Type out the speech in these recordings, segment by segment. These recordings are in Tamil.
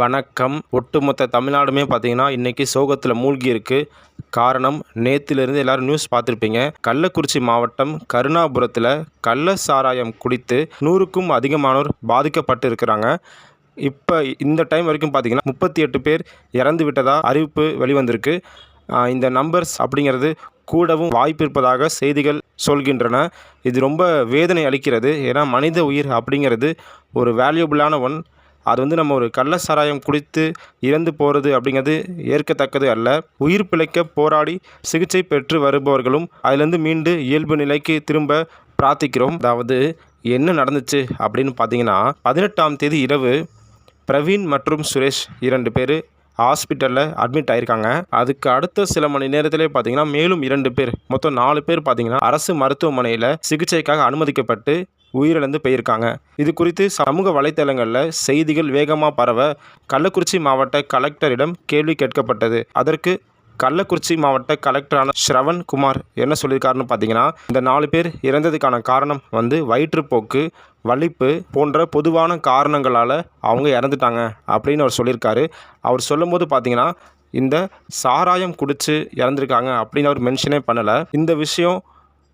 வணக்கம். ஒட்டுமொத்த தமிழ்நாடுமே பார்த்தீங்கன்னா இன்றைக்கி சோகத்தில் மூழ்கி இருக்குது காரணம் நேத்திலிருந்து எல்லாரும் நியூஸ் பார்த்துருப்பீங்க. கள்ளக்குறிச்சி மாவட்டம் கருணாபுரத்தில் கள்ள சாராயம் குடித்து நூறுக்கும் அதிகமானோர் பாதிக்கப்பட்டு இருக்கிறாங்க. இப்போ இந்த டைம் வரைக்கும் பார்த்தீங்கன்னா முப்பத்தி எட்டு பேர் இறந்து விட்டதாக அறிவிப்பு வெளிவந்திருக்கு. இந்த நம்பர்ஸ் அப்படிங்கிறது கூடவும் வாய்ப்பு இருப்பதாக செய்திகள் சொல்கின்றன. இது ரொம்ப வேதனை அளிக்கிறது. ஏன்னா மனித உயிர் அப்படிங்கிறது ஒரு வேல்யூபிளான ஒன் அது வந்து நம்ம ஒரு கள்ள சாராயம் குடித்து இறந்து போகிறது அப்படிங்கிறது ஏற்கத்தக்கது அல்ல. உயிர் பிழைக்க போராடி சிகிச்சை பெற்று வருபவர்களும் அதிலிருந்து மீண்டு இயல்பு நிலைக்கு திரும்ப பிரார்த்திக்கிறோம். அதாவது என்ன நடந்துச்சு அப்படின்னு பார்த்தீங்கன்னா பதினெட்டாம் தேதி இரவு பிரவீன் மற்றும் சுரேஷ் இரண்டு பேர் ஹாஸ்பிட்டலில் அட்மிட் ஆயிருக்காங்க. அதுக்கு அடுத்த சில மணி நேரத்திலே பார்த்தீங்கன்னா மேலும் இரண்டு பேர் மொத்தம் நாலு பேர் பார்த்தீங்கன்னா அரசு மருத்துவமனையில் சிகிச்சைக்காக அனுமதிக்கப்பட்டு உயிரிழந்து போயிருக்காங்க. இது குறித்து சமூக வலைத்தளங்களில் செய்திகள் வேகமாக பரவ கள்ளக்குறிச்சி மாவட்ட கலெக்டரிடம் கேள்வி கேட்கப்பட்டது. அதற்கு கள்ளக்குறிச்சி மாவட்ட கலெக்டரான ஸ்ரவன் குமார் என்ன சொல்லியிருக்காருன்னு பார்த்தீங்கன்னா இந்த நாலு பேர் இறந்ததுக்கான காரணம் வந்து வயிற்றுப்போக்கு வலிப்பு போன்ற பொதுவான காரணங்களால் அவங்க இறந்துட்டாங்க அப்படின்னு அவர் சொல்லியிருக்காரு. அவர் சொல்லும்போது பார்த்தீங்கன்னா இந்த சாராயம் குடித்து இறந்துருக்காங்க அப்படின்னு அவர் மென்ஷனே பண்ணலை. இந்த விஷயம்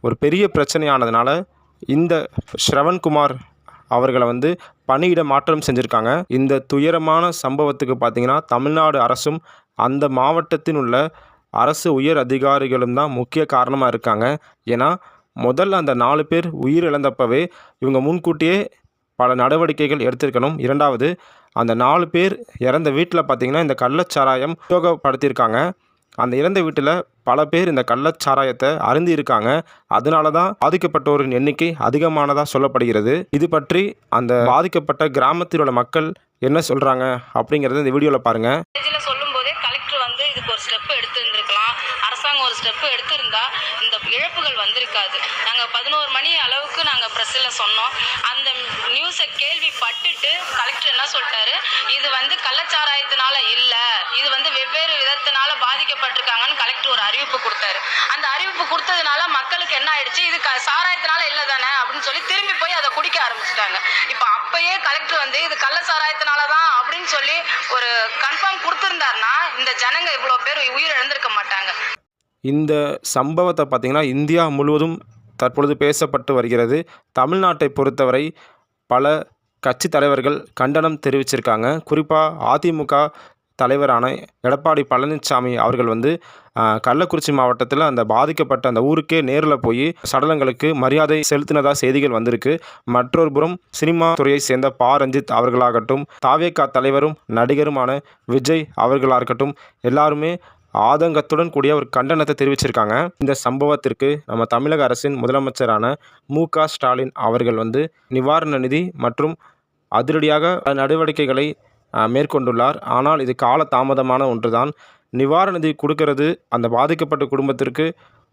ஒரு பெரிய பிரச்சனையானதுனால இந்த ஸ்ரவண்குமார் அவர்களை வந்து பணியிட மாற்றம் செஞ்சுருக்காங்க. இந்த துயரமான சம்பவத்துக்கு பார்த்தீங்கன்னா தமிழ்நாடு அரசும் அந்த மாவட்டத்தில் உள்ள அரசு உயர் அதிகாரிகளும் தான் முக்கிய காரணமாக இருக்காங்க. ஏன்னா முதல்ல அந்த நாலு பேர் உயிர் இழந்தப்பவே இவங்க முன்கூட்டியே பல நடவடிக்கைகள் எடுத்திருக்கணும். இரண்டாவது அந்த நாலு பேர் இறந்த வீட்டில் பார்த்தீங்கன்னா இந்த கள்ளச்சாராயம் உபயோகப்படுத்தியிருக்காங்க. அந்த இறந்த வீட்டில் பல பேர் இந்த கள்ளச்சாராயத்தை அருந்தி இருக்காங்க அதனால தான் பாதிக்கப்பட்டோரின் எண்ணிக்கை அதிகமானதாக சொல்லப்படுகிறது. இது பற்றி அந்த பாதிக்கப்பட்ட கிராமத்தில் உள்ள மக்கள் என்ன சொல்கிறாங்க அப்படிங்கிறத இந்த வீடியோவில் பாருங்கள் ஸ்டேஜில் சொல்லும்போதே கலெக்டர் வந்து இதுக்கு ஒரு ஸ்டெப் எடுத்துருந்துருக்கலாம். அரசாங்கம் ஒரு ஸ்டெப் எடுத்திருந்தா இந்த இழப்புகள் வந்திருக்காது. நாங்கள் பதினோரு மணி அளவுக்கு நாங்கள் ப்ரெஸ்ஸில் சொன்னோம். அந்த நியூஸை கேள்விப்பட்டுட்டு கலெக்டர் என்ன சொல்லிட்டாரு? இது வந்து கள்ளச்சாராயத்தினால இல்லை. இது வந்து வெவ்வேறு விதத்தினால பாதிக்கப்பட்டிருக்காங்கன்னு கலெக்டர் ஒரு அறிவிப்பு கொடுத்தாரு. அந்த அறிவிப்பு கொடுத்ததுனால மக்களுக்கு என்ன ஆயிடுச்சு? இது க சாராயத்தினால இல்லை தானே அப்படின்னு சொல்லி திரும்பி போய் அதை குடிக்க ஆரம்பிச்சிட்டாங்க. இப்போ அப்பயே கலெக்டர் வந்து இது கள்ள சாராயத்தினால தான் அப்படின்னு சொல்லி ஒரு கன்ஃபார்ம் கொடுத்துருந்தாருன்னா இந்த ஜனங்க இவ்வளோ பேர் உயிர் இழந்திருக்க மாட்டாங்க. இந்த சம்பவத்தை பார்த்திங்கன்னா இந்தியா முழுவதும் தற்பொழுது பேசப்பட்டு வருகிறது. தமிழ்நாட்டை பொறுத்தவரை பல கட்சி தலைவர்கள் கண்டனம் தெரிவிச்சிருக்காங்க. குறிப்பாக அதிமுக தலைவரான எடப்பாடி பழனிசாமி அவர்கள் வந்து கள்ளக்குறிச்சி மாவட்டத்தில் அந்த பாதிக்கப்பட்ட அந்த ஊருக்கே நேரில் போய் சடலங்களுக்கு மரியாதை செலுத்தினதாக செய்திகள் வந்திருக்கு. மற்றொரு புறம் சினிமா துறையை சேர்ந்த பா. ரஞ்சித் அவர்களாகட்டும் தாவேக்கா தலைவரும் நடிகருமான விஜய் அவர்களாக இருக்கட்டும் எல்லாருமே ஆதங்கத்துடன் கூடிய ஒரு கண்டனத்தை தெரிவிச்சிருக்காங்க. இந்த சம்பவத்திற்கு நம்ம தமிழக அரசின் முதலமைச்சரான மு. க. ஸ்டாலின் அவர்கள் வந்து நிவாரண நிதி மற்றும் அதிரடியாக நடவடிக்கைகளை மேற்கொண்டுள்ளார். ஆனால் இது கால தாமதமான ஒன்றுதான். நிவாரண நிதி கொடுக்கறது அந்த பாதிக்கப்பட்ட குடும்பத்திற்கு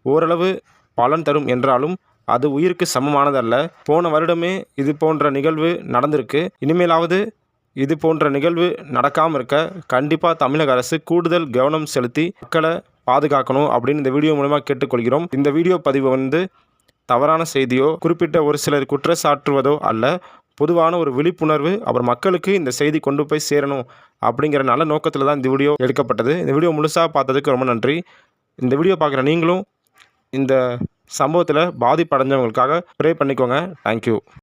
ஓரளவு பலன் தரும் என்றாலும் அது உயிருக்கு சமமானதல்ல. போன வருடமே இது போன்ற நிகழ்வு நடந்திருக்கு. இனிமேலாவது இது போன்ற நிகழ்வு நடக்காமல் இருக்க கண்டிப்பாக தமிழக அரசு கூடுதல் கவனம் செலுத்தி மக்களை பாதுகாக்கணும் அப்படின்னு இந்த வீடியோ மூலமாக கேட்டுக்கொள்கிறோம். இந்த வீடியோ பதிவு வந்து தவறான செய்தியோ குறிப்பிட்ட ஒரு சிலர் குற்றச்சாட்டுவதோ அல்ல. பொதுவான ஒரு விழிப்புணர்வு அப்புறம் மக்களுக்கு இந்த செய்தி கொண்டு போய் சேரணும் அப்படிங்கிற நல்ல நோக்கத்தில் தான் இந்த வீடியோ எடுக்கப்பட்டது. இந்த வீடியோ முழுசாக பார்த்ததுக்கு ரொம்ப நன்றி. இந்த வீடியோ பார்க்குற நீங்களும் இந்த சம்பவத்தில் பாதிப்படைஞ்சவங்களுக்காக ப்ரே பண்ணிக்கோங்க. தேங்க்யூ